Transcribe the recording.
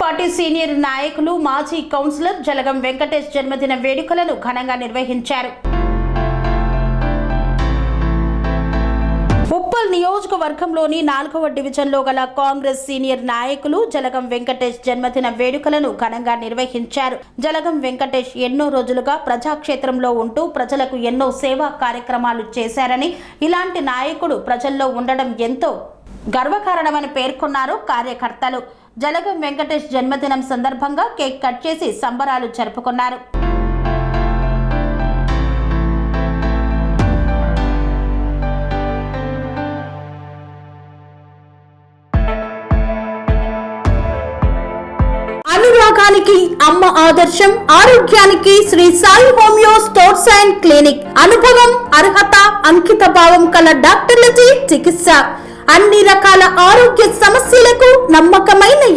Party senior నాయకులు మాజీ councillor Jalagam Venkatesh జన్మదిన వేడుకలను ఘనంగా నిర్వహించారు. ఉప్పల్ నియోజకవర్గంలోని నాలుగవ డివిజన్లో గల కాంగ్రెస్ సీనియర్ నాయకులు జలగం వెంకటేష్ జన్మదిన వేడుకలను ఘనంగా నిర్వహించారు. జలగం వెంకటేష్ ఎన్నో రోజులుగా ప్రజాక్షేత్రంలో ఉంటూ ప్రజలకు ఎన్నో సేవా కార్యక్రమాలు చేశారని ఇలాంటి నాయకుడు ప్రజల్లో ఉండడం ఎంతో గర్వకారణమని పేర్కొన్నారు కార్యకర్తలు. జలగం వెంకటేష్ జన్మదినం సందర్భంగా కేక్ కట్ చేసి సంబరాలు జరుపుకున్నారు. అనురాగానికి అమ్మ ఆదర్శం ఆరోగ్యానికి Shri Sai homeo stores and clinic. అనుభవం అర్హత అంకిత భావం కల డాక్టర్లచే చికిత్స. అన్ని రకాల ఆరోగ్య సమస్యలకు నమ్మక